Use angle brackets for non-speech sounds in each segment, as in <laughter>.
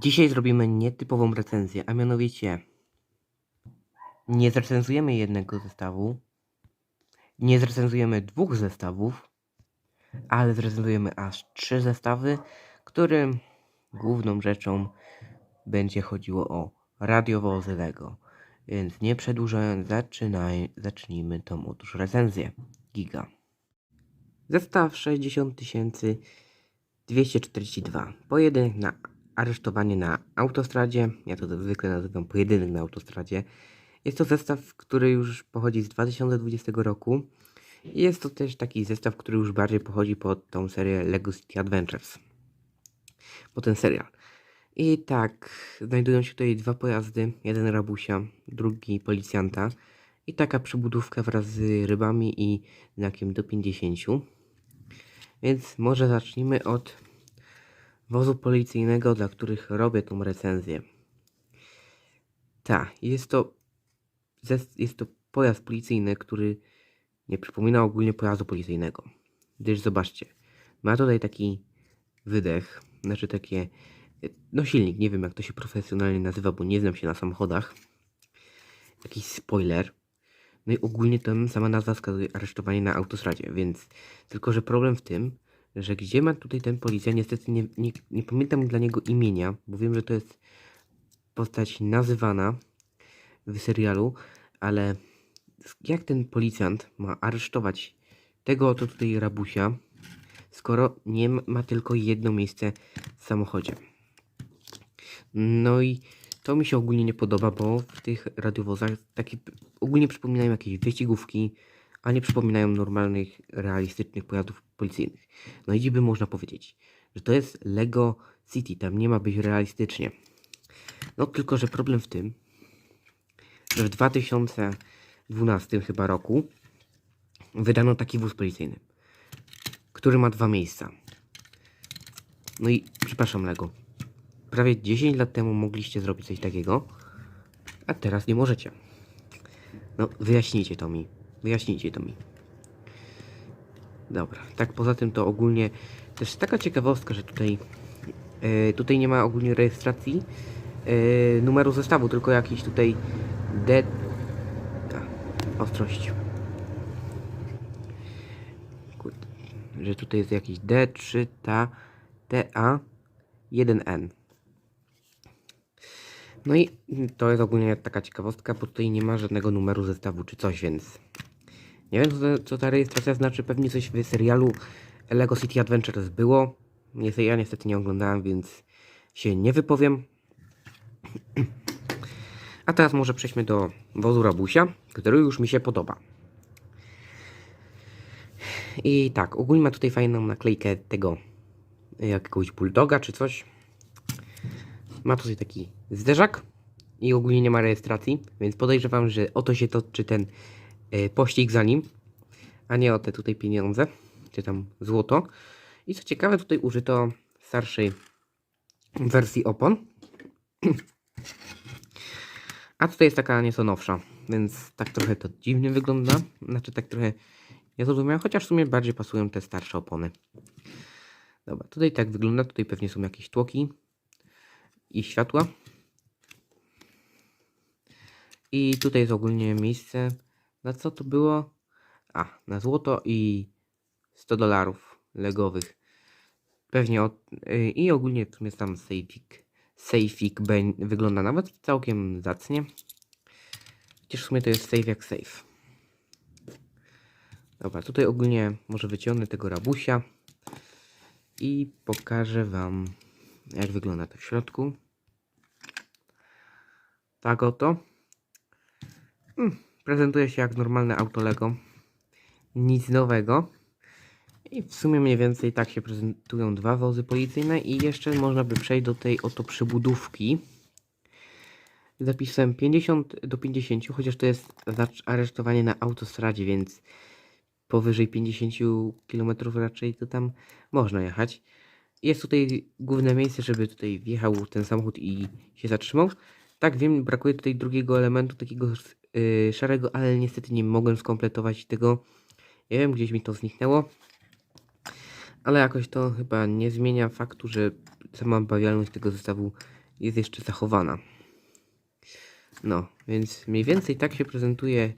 Dzisiaj zrobimy nietypową recenzję, a mianowicie nie zrecenzujemy jednego zestawu, nie zrecenzujemy dwóch zestawów, ale zrecenzujemy aż trzy zestawy, którym główną rzeczą będzie chodziło o radiowozy Lego. Więc nie przedłużając, zaczynaj, zacznijmy tą otóż recenzję. Giga. Zestaw 60242. Pojedynek na aresztowanie na autostradzie. Ja to zwykle nazywam pojedynek na autostradzie. Jest to zestaw, który już pochodzi z 2020 roku. Jest to też taki zestaw, który już bardziej pochodzi pod tą serię Lego City Adventures. Po ten serial. I tak, znajdują się tutaj dwa pojazdy. Jeden rabusia, drugi policjanta. I taka przybudówka wraz z rybami i znakiem do 50. Więc może zacznijmy od wozu policyjnego, dla których robię tą recenzję. Tak, jest to, jest to pojazd policyjny, który nie przypomina ogólnie pojazdu policyjnego. Gdyż zobaczcie, ma tutaj taki wydech, znaczy takie, no silnik, nie wiem jak to się profesjonalnie nazywa, bo nie znam się na samochodach. Jakiś spoiler. No i ogólnie tam sama nazwa wskazuje aresztowanie na autostradzie, więc tylko, że problem w tym, że gdzie ma tutaj ten policjant, niestety nie, nie, nie pamiętam dla niego imienia, bo wiem, że to jest postać nazywana w serialu, ale jak ten policjant ma aresztować tego oto tutaj rabusia, skoro nie ma tylko jedno miejsce w samochodzie. No i to mi się ogólnie nie podoba, bo w tych radiowozach takie ogólnie przypominają jakieś wyścigówki, a nie przypominają normalnych, realistycznych pojazdów policyjnych. No i dziby można powiedzieć, że to jest Lego City, tam nie ma być realistycznie. No tylko, że problem w tym, że w 2012 chyba roku wydano taki wóz policyjny, który ma dwa miejsca. No i przepraszam Lego, prawie 10 lat temu mogliście zrobić coś takiego, a teraz nie możecie. No, wyjaśnijcie to mi. Wyjaśnijcie to mi. Dobra, tak poza tym to ogólnie też taka ciekawostka, że tutaj e, tutaj nie ma ogólnie rejestracji e, numeru zestawu, tylko jakiś tutaj D ostrość. Kurde, że tutaj jest jakiś D3 ta TA 1N. No i to jest ogólnie taka ciekawostka, bo tutaj nie ma żadnego numeru zestawu czy coś, więc nie wiem co, co ta rejestracja znaczy, pewnie coś w serialu Lego City Adventures było. Ja niestety nie oglądałem, więc się nie wypowiem. A teraz może przejdźmy do wozu Rabusia, który już mi się podoba. I tak, ogólnie ma tutaj fajną naklejkę tego jakiegoś bulldoga czy coś. Ma tutaj taki zderzak i ogólnie nie ma rejestracji, więc podejrzewam, że o to się toczy ten pościg za nim, a nie o te tutaj pieniądze, czy tam złoto. I co ciekawe, tutaj użyto starszej wersji opon. A tutaj jest taka nieco nowsza, więc tak trochę to dziwnie wygląda. Znaczy tak trochę niezrozumiałe, chociaż w sumie bardziej pasują te starsze opony. Dobra, tutaj tak wygląda. Tutaj pewnie są jakieś tłoki i światła. I tutaj jest ogólnie miejsce. Na co to było? A, na złoto i 100 dolarów legowych. Pewnie od, y, i ogólnie w sumie tam sejfik. Sejfik wygląda nawet całkiem zacnie. Chociaż w sumie to jest safe jak safe. Dobra, tutaj ogólnie może wyciągnę tego rabusia i pokażę wam jak wygląda to w środku. Tak oto. Mm, prezentuje się jak normalne auto Lego. Nic nowego. I w sumie mniej więcej tak się prezentują dwa wozy policyjne i jeszcze można by przejść do tej oto przybudówki. Zapisałem 50 do 50, chociaż to jest aresztowanie na autostradzie, więc powyżej 50 km raczej to tam można jechać. Jest tutaj główne miejsce, żeby tutaj wjechał ten samochód i się zatrzymał. Tak wiem, brakuje tutaj drugiego elementu, takiego yy, szarego, ale niestety nie mogłem skompletować tego. Nie wiem, gdzieś mi to zniknęło. Ale jakoś to chyba nie zmienia faktu, że sama bawialność tego zestawu jest jeszcze zachowana. No, więc mniej więcej tak się prezentuje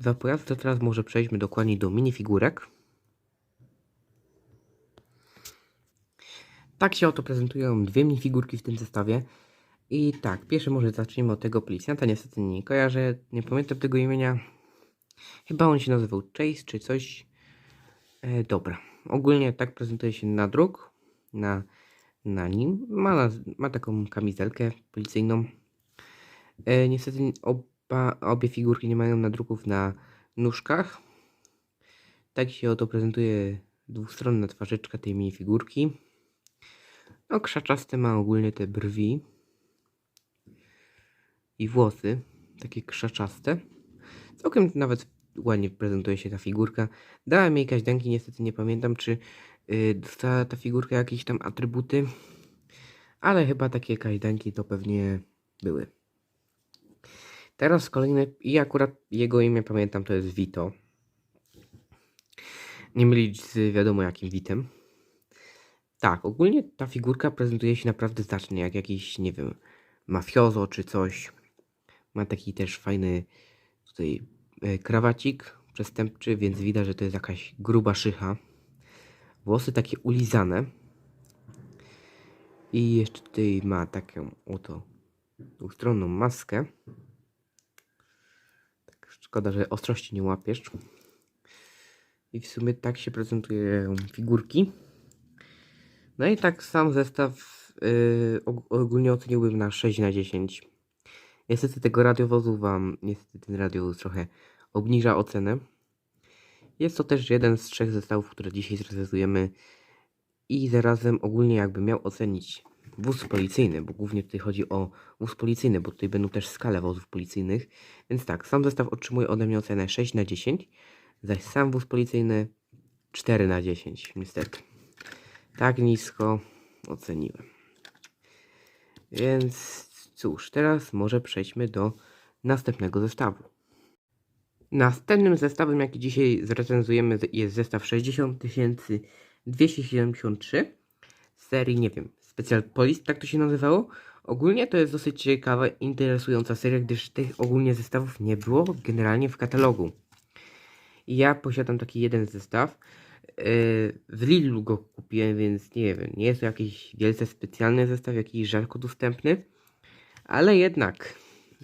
dwa pojazdy. To teraz może przejdźmy dokładnie do minifigurek. Tak się oto prezentują dwie minifigurki w tym zestawie. I tak, pierwsze może zacznijmy od tego policjanta. Niestety nie kojarzę, nie pamiętam tego imienia. Chyba on się nazywał Chase czy coś. E, dobra, ogólnie tak prezentuje się na druk. Na, na nim. Ma, naz- ma taką kamizelkę policyjną. E, niestety oba, obie figurki nie mają nadruków na nóżkach. Tak się oto prezentuje dwustronna twarzyczka tej minifigurki. No, krzaczaste ma ogólnie te brwi i włosy, takie krzaczaste. Całkiem nawet ładnie prezentuje się ta figurka. Dałem jej kaźdanki, niestety nie pamiętam, czy yy, dostała ta figurka jakieś tam atrybuty, ale chyba takie kaźdanki to pewnie były. Teraz kolejne, i akurat jego imię pamiętam, to jest Vito. Nie mylić z wiadomo jakim Witem. Tak, ogólnie ta figurka prezentuje się naprawdę znacznie, jak jakiś, nie wiem, mafiozo czy coś. Ma taki też fajny tutaj e, krawacik przestępczy, więc widać, że to jest jakaś gruba szycha. Włosy takie ulizane. I jeszcze tutaj ma taką oto dwustronną maskę. Tak, szkoda, że ostrości nie łapiesz. I w sumie tak się prezentują figurki. No i tak sam zestaw yy, og- ogólnie oceniłbym na 6 na 10. Niestety tego radiowozu wam, niestety ten radiowóz trochę obniża ocenę. Jest to też jeden z trzech zestawów, które dzisiaj zrecenzujemy. I zarazem ogólnie jakby miał ocenić wóz policyjny, bo głównie tutaj chodzi o wóz policyjny, bo tutaj będą też skale wozów policyjnych. Więc tak, sam zestaw otrzymuje ode mnie ocenę 6 na 10, zaś sam wóz policyjny 4 na 10, niestety. Tak nisko oceniłem. Więc cóż, teraz może przejdźmy do następnego zestawu. Następnym zestawem, jaki dzisiaj zrecenzujemy, jest zestaw 60273 z serii, nie wiem, Special Police, tak to się nazywało. Ogólnie to jest dosyć ciekawa, interesująca seria, gdyż tych ogólnie zestawów nie było generalnie w katalogu. Ja posiadam taki jeden zestaw. Yy, W Lidlu go kupiłem, więc nie wiem, nie jest to jakiś wielce specjalny zestaw, jakiś rzadko dostępny. Ale jednak,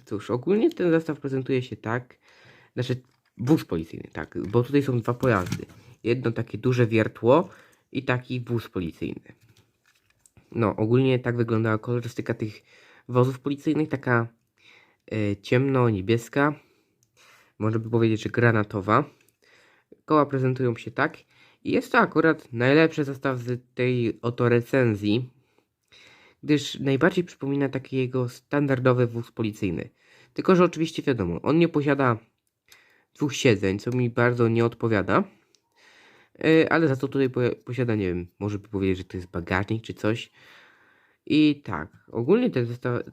cóż, ogólnie ten zestaw prezentuje się tak, znaczy wóz policyjny, tak, bo tutaj są dwa pojazdy. Jedno takie duże wiertło i taki wóz policyjny. No, ogólnie tak wyglądała kolorystyka tych wozów policyjnych, taka e, ciemno-niebieska, można by powiedzieć, że granatowa. Koła prezentują się tak. I jest to akurat najlepszy zestaw z tej oto recenzji, gdyż najbardziej przypomina taki jego standardowy wóz policyjny. Tylko, że oczywiście wiadomo, on nie posiada dwóch siedzeń, co mi bardzo nie odpowiada. Yy, ale za to tutaj po- posiada, nie wiem, może by powiedzieć, że to jest bagażnik czy coś. I tak, ogólnie ten,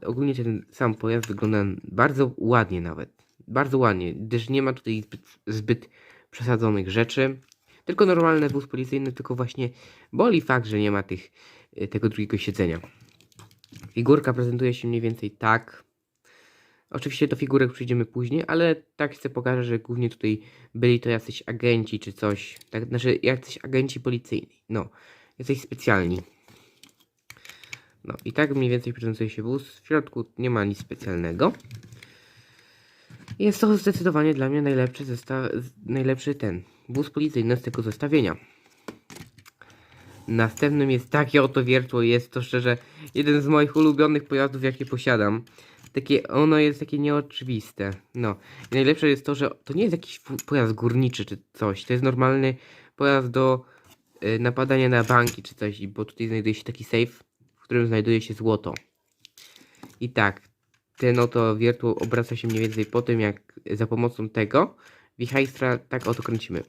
ogólnie ten sam pojazd wygląda bardzo ładnie nawet. Bardzo ładnie, gdyż nie ma tutaj zbyt, zbyt przesadzonych rzeczy. Tylko normalny wóz policyjny, tylko właśnie boli fakt, że nie ma tych, y, tego drugiego siedzenia. Figurka prezentuje się mniej więcej tak. Oczywiście do figurek przyjdziemy później, ale tak chcę pokazać, że głównie tutaj byli to jacyś agenci czy coś. Tak, znaczy jacyś agenci policyjni. No, jacyś specjalni. No i tak mniej więcej prezentuje się wóz. W środku nie ma nic specjalnego. Jest to zdecydowanie dla mnie najlepszy zestaw, najlepszy ten wóz policyjny z tego zestawienia. Następnym jest takie oto wiertło. Jest to szczerze jeden z moich ulubionych pojazdów, jakie posiadam. Takie, ono jest takie nieoczywiste. No. I najlepsze jest to, że to nie jest jakiś pojazd górniczy czy coś. To jest normalny pojazd do y, napadania na banki czy coś. Bo tutaj znajduje się taki safe, w którym znajduje się złoto. I tak, ten oto wiertło obraca się mniej więcej po tym, jak za pomocą tego wichajstra tak oto kręcimy.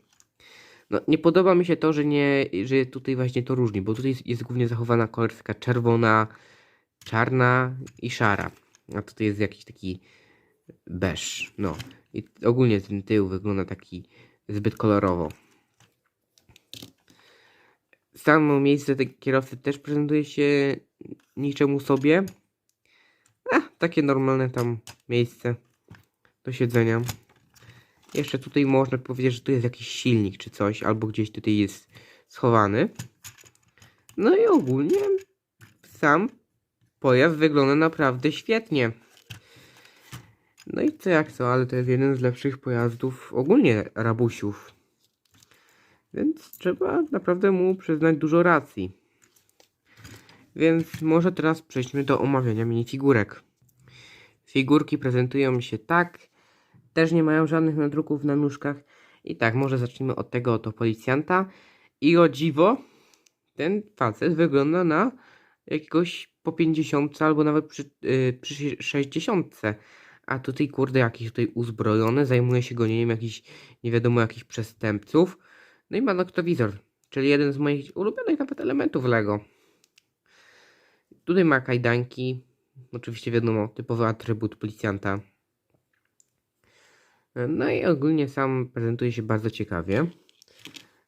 No, nie podoba mi się to, że nie, że tutaj właśnie to różni, bo tutaj jest, jest głównie zachowana kolorystyka czerwona, czarna i szara. A tutaj jest jakiś taki beż. No. I ogólnie ten tył wygląda taki zbyt kolorowo. Samo miejsce tej kierowcy też prezentuje się niczemu sobie. A, takie normalne tam miejsce do siedzenia. Jeszcze tutaj można powiedzieć, że tu jest jakiś silnik czy coś, albo gdzieś tutaj jest schowany. No i ogólnie sam pojazd wygląda naprawdę świetnie. No i co jak co, ale to jest jeden z lepszych pojazdów ogólnie rabusiów. Więc trzeba naprawdę mu przyznać dużo racji. Więc może teraz przejdźmy do omawiania minifigurek. Figurki prezentują się tak, też nie mają żadnych nadruków na nóżkach. I tak, może zacznijmy od tego oto policjanta. I o dziwo, ten facet wygląda na jakiegoś po 50 albo nawet przy, yy, przy 60. A tutaj, kurde, jakiś tutaj uzbrojony, zajmuje się gonieniem jakichś, nie wiadomo jakich przestępców. No i ma noktowizor, czyli jeden z moich ulubionych nawet elementów Lego. Tutaj ma kajdanki, oczywiście wiadomo, typowy atrybut policjanta. No i ogólnie sam prezentuje się bardzo ciekawie.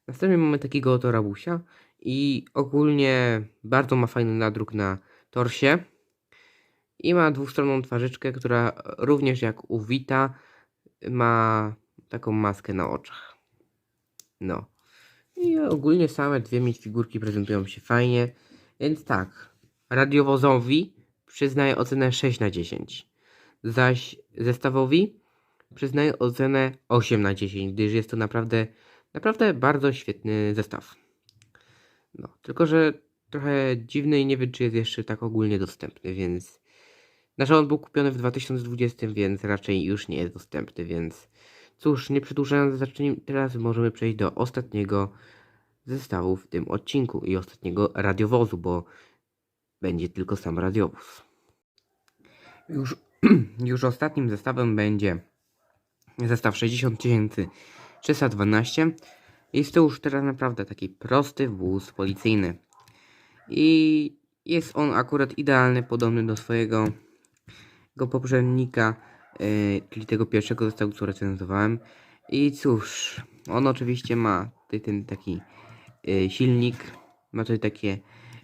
Następnie mamy takiego oto rabusia i ogólnie bardzo ma fajny nadruk na torsie. I ma dwustronną twarzyczkę, która również jak u Vita ma taką maskę na oczach. No. I ogólnie same dwie figurki prezentują się fajnie. Więc tak, radiowozowi przyznaję ocenę 6 na 10. Zaś zestawowi przyznaję ocenę 8 na 10, gdyż jest to naprawdę, naprawdę bardzo świetny zestaw. No, tylko że trochę dziwny i nie wiem, czy jest jeszcze tak ogólnie dostępny, więc... Znaczy on był kupiony w 2020, więc raczej już nie jest dostępny, więc... Cóż, nie przedłużając, zacznijmy teraz możemy przejść do ostatniego zestawu w tym odcinku i ostatniego radiowozu, bo będzie tylko sam radiowóz. Już, <clears throat> już ostatnim zestawem będzie zestaw 60312. Jest to już teraz naprawdę taki prosty wóz policyjny. I jest on akurat idealny, podobny do swojego go poprzednika, yy, czyli tego pierwszego zestawu, co recenzowałem. I cóż, on oczywiście ma tutaj ten taki yy, silnik, ma tutaj takie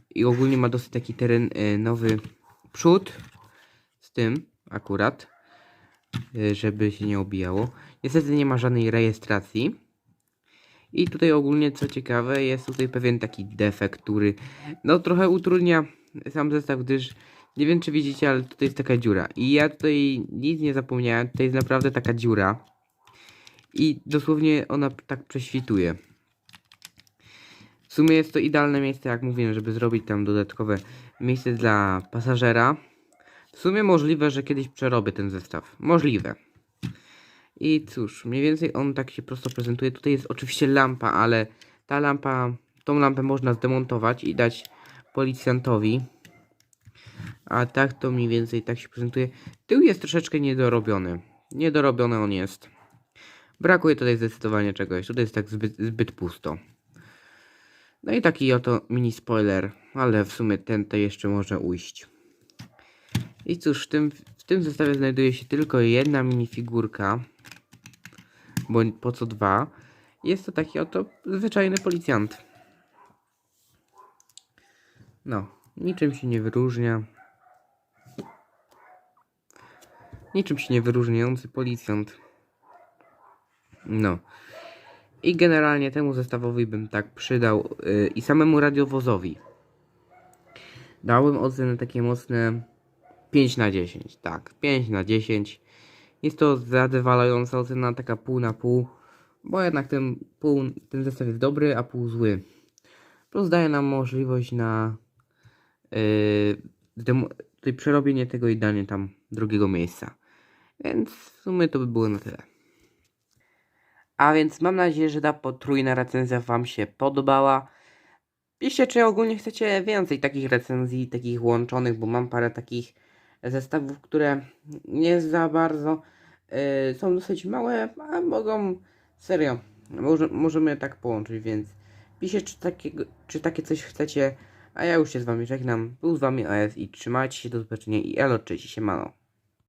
i ogólnie ma dosyć taki teren yy, nowy przód z tym akurat, żeby się nie obijało. Niestety nie ma żadnej rejestracji. I tutaj ogólnie co ciekawe jest tutaj pewien taki defekt, który no trochę utrudnia sam zestaw, gdyż nie wiem czy widzicie, ale tutaj jest taka dziura. I ja tutaj nic nie zapomniałem, tutaj jest naprawdę taka dziura. I dosłownie ona tak prześwituje. W sumie jest to idealne miejsce, jak mówiłem, żeby zrobić tam dodatkowe miejsce dla pasażera. W sumie możliwe, że kiedyś przerobię ten zestaw. Możliwe. I cóż, mniej więcej on tak się prosto prezentuje. Tutaj jest oczywiście lampa, ale ta lampa, tą lampę można zdemontować i dać policjantowi. A tak to mniej więcej tak się prezentuje. Tył jest troszeczkę niedorobiony. Niedorobiony on jest. Brakuje tutaj zdecydowanie czegoś. Tutaj jest tak zbyt, zbyt pusto. No i taki oto mini spoiler, ale w sumie ten to jeszcze może ujść. I cóż, w tym, w tym zestawie znajduje się tylko jedna minifigurka, bo po co dwa. Jest to taki oto zwyczajny policjant. No, niczym się nie wyróżnia. Niczym się nie wyróżniający policjant. No. I generalnie temu zestawowi bym tak przydał yy, i samemu radiowozowi. Dałem ocenę takie mocne 5 na 10. Tak, 5 na 10. Jest to zadowalająca ocena, taka pół na pół. Bo jednak ten, pół, ten zestaw jest dobry, a pół zły. Plus daje nam możliwość na yy, przerobienie tego i danie tam drugiego miejsca. Więc w sumie to by było na tyle. A więc mam nadzieję, że ta potrójna recenzja Wam się podobała. Piszcie, czy ogólnie chcecie więcej takich recenzji, takich łączonych, bo mam parę takich zestawów, które nie za bardzo yy, są dosyć małe, a mogą serio, może, możemy tak połączyć, więc piszcie, czy, czy takie coś chcecie, a ja już się z Wami żegnam. Był z Wami AS i trzymajcie się, do zobaczenia i elo, cześć, siemano.